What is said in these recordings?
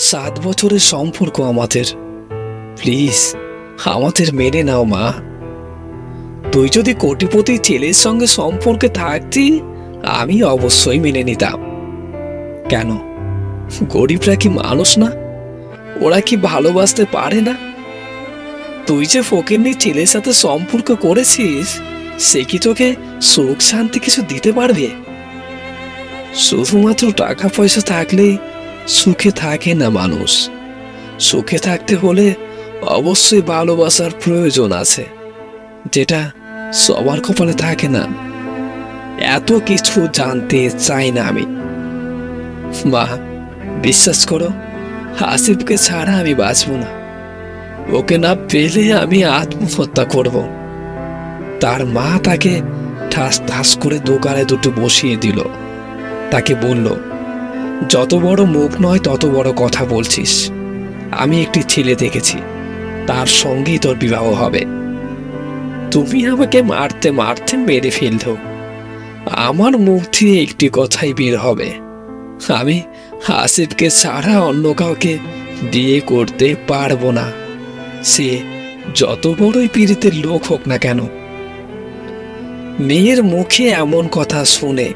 সাত বছরের সম্পর্ক আমাদের। প্লিজ, আমাদের মেনে নাও, মা। তুই যদি কোটিপতি ছেলের সঙ্গে সম্পর্কে থাকতি, আমি অবশ্যই মেনে নিতাম। কেন? গরিবরা কি মানুষ না? ওরা কি ভালোবাসতে পারে না? তুই যে ফকিরনি ছেলের সাথে সম্পর্ক করেছিস, সে কি তোকে সুখ শান্তি কিছু দিতে পারবে? শুধুমাত্র টাকা পয়সা থাকলেই সুখে থাকে না মানুষ। সুখে থাকতে হলে অবশ্যই ভালোবাসার প্রয়োজন আছে, যেটা সবার কপালে থাকে না। এত কিছু জানতে চাই না আমি। মা, বিশ্বাস করো, আসিফকে ছাড়া আমি বাঁচব না। ওকে না পেলে আমি আত্মহত্যা করব। তার মা তাকে ঠাস ঠাস করে দোকানে দুটো বসিয়ে দিল। তাকে বলল যত বড় মুখ নয়, তত বড় কথা বলছিস। আমি একটি ছেলে দেখেছি। তার সঙ্গেই তোর বিবাহ হবে। তুমি আমাকে মারতে মারতে মেরে ফেলল আমার মুখ দিয়ে একটি কথাই বের হবে। আমি আসিফকে ছাড়া অন্য কাউকে বিয়ে করতে পারব না। সে যত বড়ই পীড়িতের লোক হোক না কেন, মেয়ের মুখে এমন কথা শুনে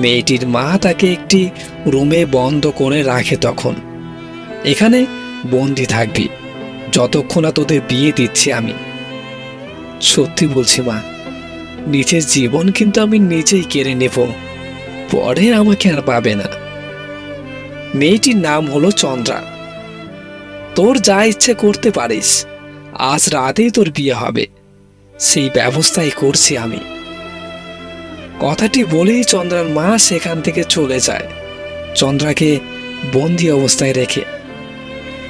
মেয়েটির মা তাকে একটি রুমে বন্ধ করে রাখে তখন। এখানে বন্দি থাকবি, যতক্ষণ না তোদের বিয়ে দিচ্ছি আমি। সত্যি বলছি মা, নিজের জীবন কিন্তু আমি নিজেই কেড়ে নেব, পরে আমাকে আর পাবে না। মেয়েটির নাম হলো চন্দ্রা। তোর যা ইচ্ছে করতে পারিস, আজ রাতেই তোর বিয়ে হবে, সেই ব্যবস্থাই করছি আমি। কথাটি বলেই চন্দ্রার মা সেখান থেকে চলে যায়। চন্দ্রাকে বন্দি অবস্থায় রেখে।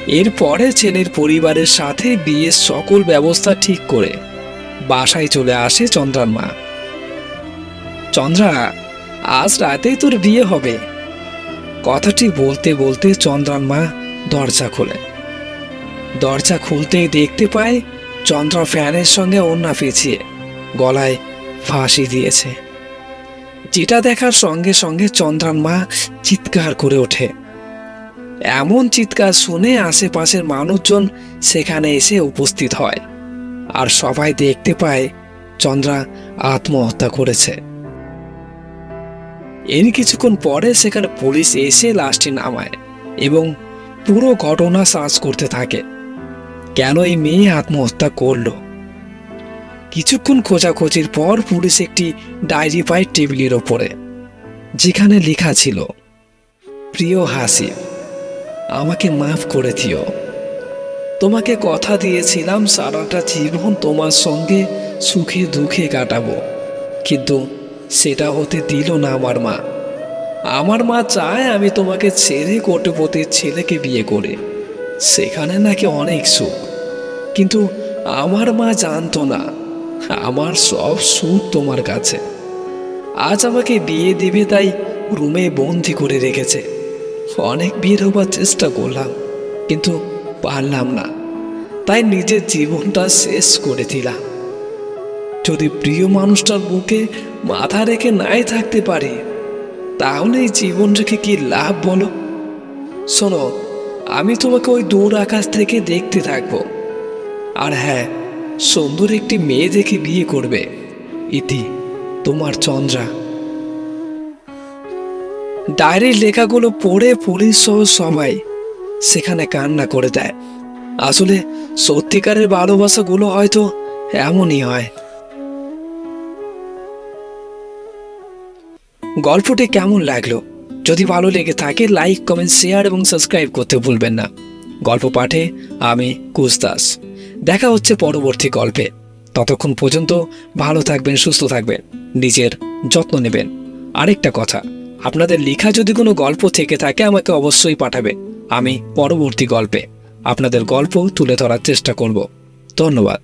এরপরে ছেলের পরিবারের সাথে বিয়ের সকল ব্যবস্থা ঠিক করে বাসায় চলে আসে চন্দ্রার মা। চন্দ্রা, আজ রাতেই তোর বিয়ে হবে। কথাটি বলতে বলতে চন্দ্রার মা দরজা খোলে। দরজা খুলতেই দেখতে পায় চন্দ্রা ফ্যানের সঙ্গে ওন্না পেঁচিয়ে গলায় ফাঁসি দিয়েছে। যেটা দেখার সঙ্গে সঙ্গে চন্দ্রার মা চিৎকার করে ওঠে। এমন চিৎকার শুনে আশেপাশের মানুষজন সেখানে এসে উপস্থিত হয় আর সবাই দেখতে পায় চন্দ্রা আত্মহত্যা করেছে। এর কিছুক্ষণ পরে সেখানে পুলিশ এসে লাশটি নামায় এবং পুরো ঘটনা সার্চ করতে থাকে। কেন এই মেয়ে আত্মহত্যা করল? কিছুক্ষণ খোঁজাখোঁজির পর পুলিশ একটি ডায়েরি পায় টেবিলের ওপরে, যেখানে লেখা ছিল, প্রিয় হাসিব, আমাকে মাফ করে দিও। তোমাকে কথা দিয়েছিলাম সারাটা জীবন তোমার সঙ্গে সুখে দুঃখে কাটাবো, কিন্তু সেটা হতে দিল না আমার মা। আমার মা চায় আমি তোমাকে ছেড়ে কোটিপতির ছেলেকে বিয়ে করে। সেখানে নাকি অনেক সুখ, কিন্তু আমার মা জানতো না আমার সব সুখ তোমার কাছে। আজ আমাকে বিয়ে দিবে তাই রুমে বন্দি করে রেখেছে। অনেক বের হবার চেষ্টা করলাম, কিন্তু পারলাম না। তাই নিজের জীবনটা শেষ করে দিলাম। যদি প্রিয় মানুষটার বুকে মাথা রেখে নাই থাকতে পারি তাহলে এই জীবন রেখে কি লাভ বলো? শোনো, আমি তোমাকে ওই দূর আকাশ থেকে দেখতে থাকব। আর হ্যাঁ সুন্দর একটি মেয়ে দেখে বিয়ে করবে। ইতি, তোমার চন্দ্রা। ডায়েরির লেখাগুলো পড়ে পুলিশ সহ সবাই সেখানে কান্না করে দেয়। আসলে সত্যিকারের ভালোবাসাগুলো হয়তো এমনই হয়। গল্পটি কেমন লাগল? যদি ভালো লেগে থাকে, লাইক, কমেন্ট, শেয়ার এবং সাবস্ক্রাইব করতে ভুলবেন না। গল্প পাঠে আমি কুস্তাস। দেখা হচ্ছে পরবর্তী গল্পে। ততক্ষণ পর্যন্ত ভালো থাকবেন, সুস্থ থাকবেন, নিজের যত্ন নেবেন। আরেকটা কথা, আপনাদের লেখা যদি কোনো গল্প থেকে থাকে, আমাকে অবশ্যই পাঠাবে আমি পরবর্তী গল্পে আপনাদের গল্প তুলে ধরার চেষ্টা করব। ধন্যবাদ।